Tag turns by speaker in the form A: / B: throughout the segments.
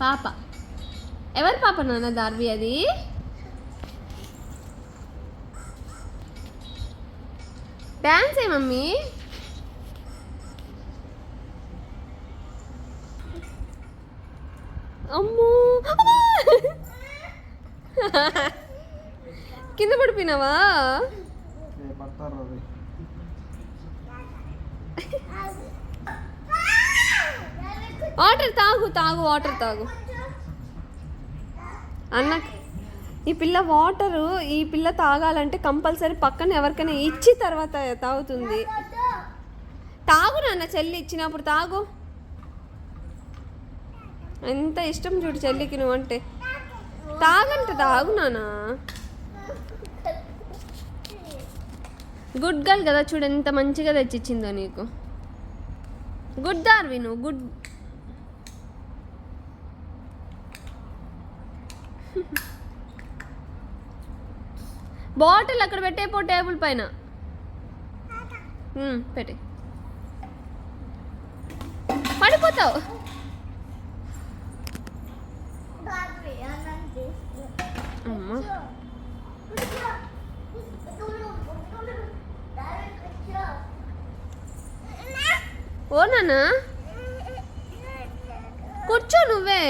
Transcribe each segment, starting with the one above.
A: పాప. ఎవరి పాప నాన్న దార్వి అది? డాన్స్ ఏ మమ్మీ. అమ్మో. కింద పడిపోయినావా
B: పడతారు అది
A: వాటర్ తాగు తాగు వాటర్ తాగు. అన్న ఈ పిల్ల వాటరు ఈ పిల్ల తాగాలంటే కంపల్సరీ పక్కన ఎవరికైనా ఇచ్చి తర్వాత తాగుతుంది. తాగు నాన్న చెల్లి ఇచ్చినప్పుడు తాగు. ఎంత ఇష్టం చూడు చెల్లికి నువ్వు అంటే. తాగంటే తాగు నానా గుడ్ గర్ల్ కదా చూడు ఎంత మంచిగా తెచ్చిచ్చిందో నీకు. గుడ్ దార్వి నువ్వు గుడ్ బాటిల్ అక్కడ పెట్టేపో టేబుల్ పైన. పెట్టి పెట్టే. పడిపోతావు. అమ్మా. ఓ నాన్న. కూర్చో నువ్వే.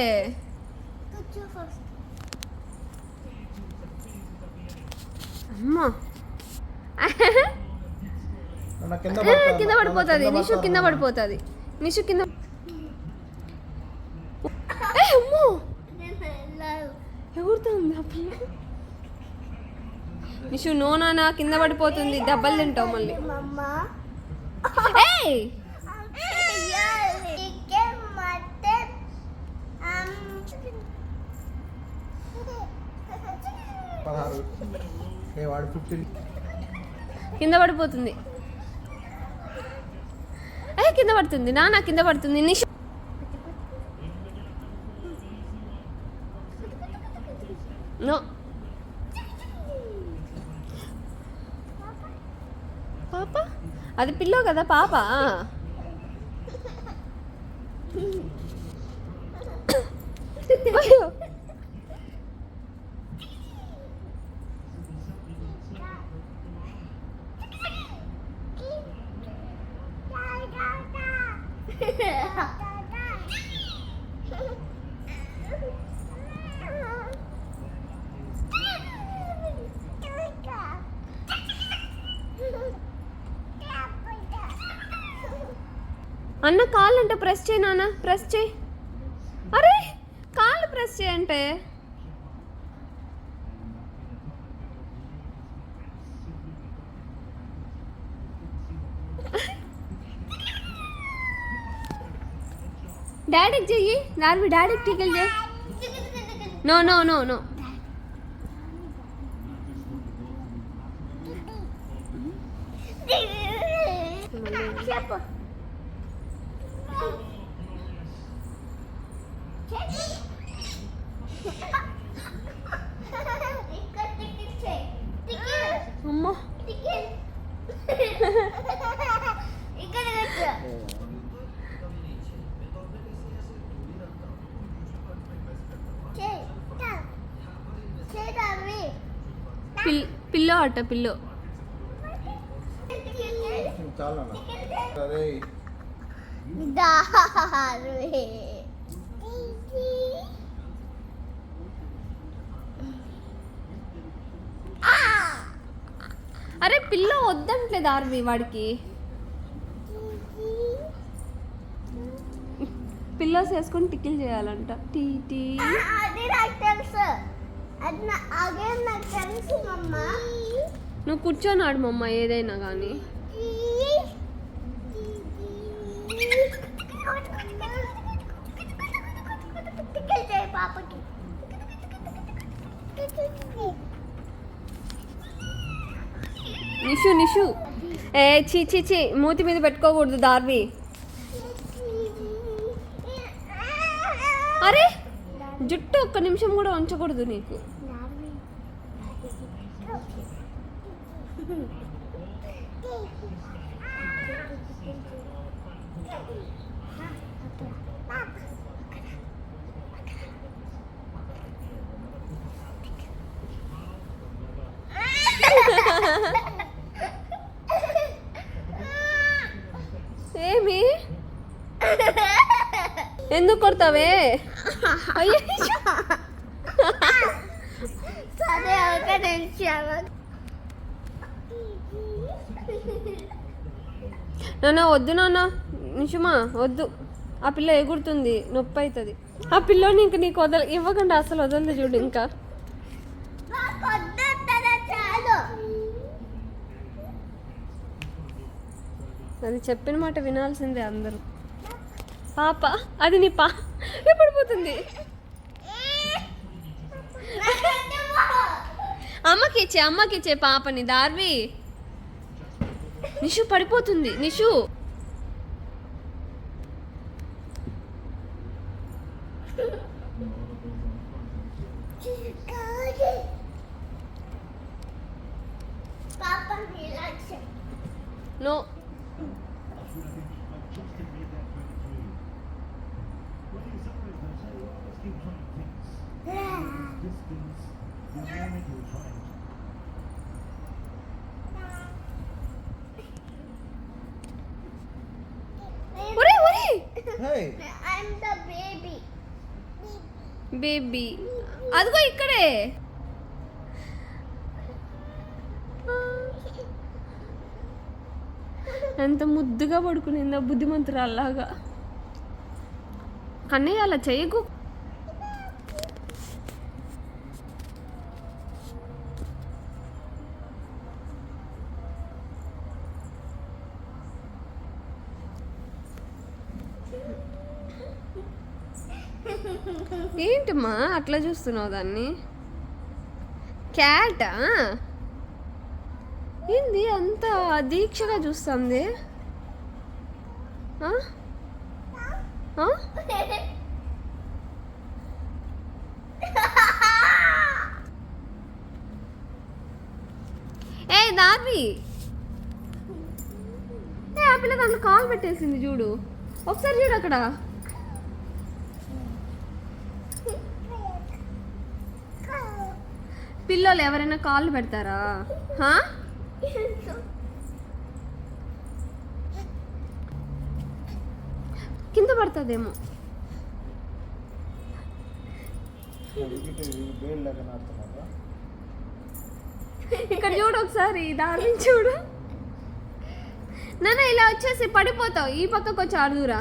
A: అమ్మా.
B: కింద
A: పడిపోతుంది. నిషు కింద. పడిపోతుంది. నిషు కింద అమ్మో. ఎగురుతుంది నిషు నో నాన్న కింద పడిపోతుంది. దెబ్బలు తింటావు మళ్ళీ.
B: పదహారు.
A: కింద పడిపోతుంది. కింద పడుతుంది. నాన్న కింద పడుతుంది. నిష్ నో. పాప? అది పిల్లో కదా పాప అయ్యో. అన్న కాళ్ళు అంటే ప్రెస్ చేయి నాన్న ప్రెస్ చేయి. అరే కాళ్ళు ప్రెస్ చేయంటే డాడీకి చెయ్యి నార్వి డాడీకి టీకెల్ చేయి నో నో నో నో
C: చెప్పు ఇక్కడ టికెట్ చేయి టికెట్
A: అమ్మో
C: టికెట్ ఇక్కడ పెట్టు చేయి చేయి దావి
A: పిల్ పిల్లో అట్ట పిల్లో. అరే పిల్లో వద్దంట్లేదు ఆర్వి వాడికి. పిల్లోస్ వేసుకొని టిక్కిల్ చేయాలంట. టీ టీ.
C: తెలుసు.
A: నువ్వు కూర్చొని ఆడు మమ్మ ఏదైనా కానీ
C: పాపకి
A: నిషు నిషు. ఏ చీ చీ చీ మూతి మీద పెట్టుకోకూడదు దార్వి. అరే! జుట్టు ఒక్క నిమిషం కూడా ఉంచకూడదు నీకు. ఎందుకు కొడతావే?
C: ఒక నిమిషం
A: నాన్న వద్దు నాన్న. నిషుమా వద్దు. ఆ పిల్ల ఎగురుతుంది నొప్పి అవుతుంది. ఆ పిల్లోని ఇంక నీకు వదల ఇవ్వకుండా అసలు వదలదు చూడు ఇంకా. అది చెప్పిన మాట వినాల్సిందే అందరూ. పాప అది నీ పా ఎప్పుడు పోతుంది అమ్మకి ఇచ్చే అమ్మకి ఇచ్చే పాపని దార్వి. నిషు పడిపోతుంది Nishu.
C: I'm the baby.
A: Baby అదిగో ఇక్కడే. ఎంత ముద్దుగా పడుకునిందో బుద్ధిమంతురాల్లాగా. కన్నయ్య అలా చేయకు ఏంటమ్మా అట్లా చూస్తున్నావు దాన్ని క్యాటా ఏంది అంత దీక్షగా చూస్తుంది ఆ? ఆ? ఏ దార్వి ఏ ఆ పిల్ల దాంట్లో కాల్ పెట్టేసింది చూడు. ఒకసారి చూడు అక్కడ. పిల్లలు ఎవరైనా కాళ్ళు పెడతారా? కింద పడుతుందేమో ఇక్కడ చూడు ఒకసారి దారి చూడు. నాన్న ఇలా వచ్చేసి పడిపోతావు. ఈ పక్కకు వచ్చి ఆడుదురా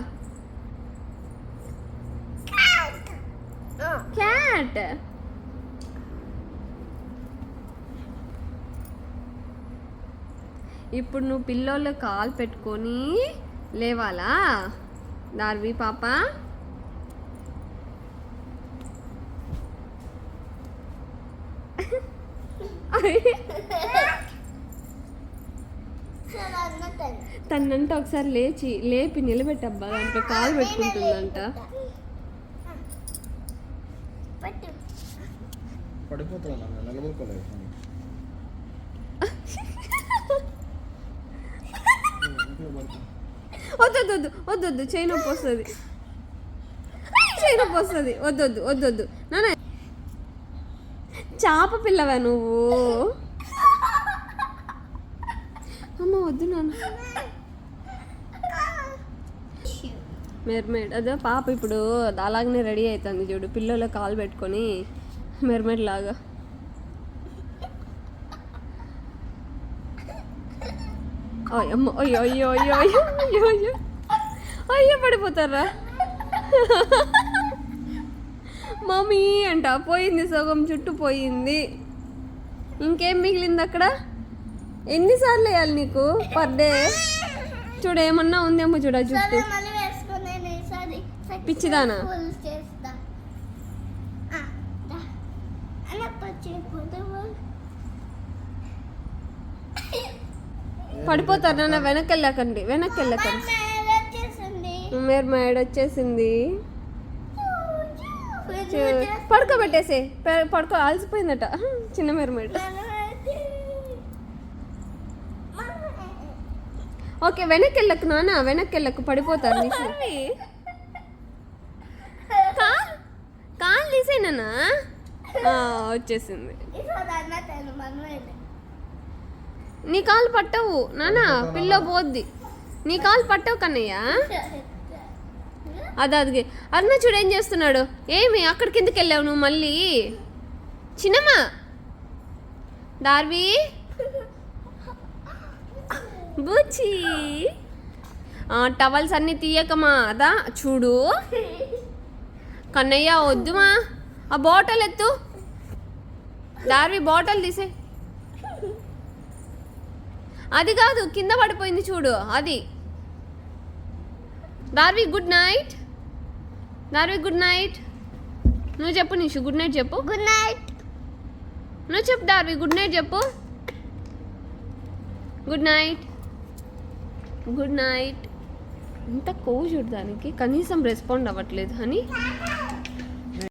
A: క్యాట్. ఇప్పుడు నువ్వు పిల్లోళ్ళు కాలు పెట్టుకొని లేవాలా? దార్వి పాప. తన్నంట ఒకసారి లేచి లేపి నిలబెట్టబ్బా దాంట్లో కాలు పెట్టుకుంటుందంట.
C: పట్టు
B: పడిపోతున్నా.
A: వద్దొద్దు వద్దొద్దు చేయి నొప్పి వస్తుంది. చేయి నొప్పి వస్తుంది. వద్దొద్దు వద్దొద్దు. నాన్న చాప పిల్లవా నువ్వు? అమ్మ వద్దు నాన్న. మెర్మేడ్ అదే పాప ఇప్పుడు అలాగనే రెడీ అవుతుంది చూడు పిల్లలు కాలు పెట్టుకొని మెర్మేడ్ లాగా. అయ్యో అయ్యో అయ్యో అయ్యో అయ్యో అయ్యో అయ్యో అయ్యో పడిపోతారా? మమ్మీ అంట పోయింది సగం చుట్టూ పోయింది. ఇంకేం మిగిలింది అక్కడ? ఎన్నిసార్లు వేయాలి నీకు? పర్ డే చూడు ఏమన్నా ఉందేమో చూడ
C: ఈసారి
A: పిచ్చిదానా? పడిపోతారు నాన్న వెనక్కి వెళ్ళకండి వెనక్కి వెళ్ళకండి
C: అమ్మ, ఏదో వచ్చేసింది.
A: మేడ. పడుకోబెట్టేసే పడుకో అలసిపోయిందట. చిన్న మెరమేడ్ ఓకే వెనక్కి వెళ్ళకు నాన్న వెనక్కి వెళ్ళకు పడిపోతారు కాల్ తీసేనా వచ్చేసింది. నీ కాలు పట్టవు నానా? పిల్ల పోద్ది. నీ కాలు పట్టవు కన్నయ్య. అది అది అన్న చూడు ఏం చేస్తున్నాడు? ఏమి? అక్కడి కిందకి వెళ్ళావు నువ్వు మళ్ళీ? చిన్నమ్మా! డార్వి! బూచి! టవల్స్ అన్నీ తీయకమా? అదా చూడు. కన్నయ్య వద్దుమా? ఆ బాటిల్ ఎత్తు. డార్వి బాటిల్ తీసే అది కాదు కింద పడిపోయింది చూడు అది. Darvi good night Darvi good night నువ్వు చెప్పు నిషు గుడ్ నైట్ చెప్పు.
C: గుడ్ నైట్
A: నువ్వు చెప్పు డార్వి గుడ్ నైట్ చెప్పు. గుడ్ నైట్ గుడ్ నైట్ ఇంత కొవ్వు చూడడానికి కనీసం రెస్పాండ్ అవ్వట్లేదు అని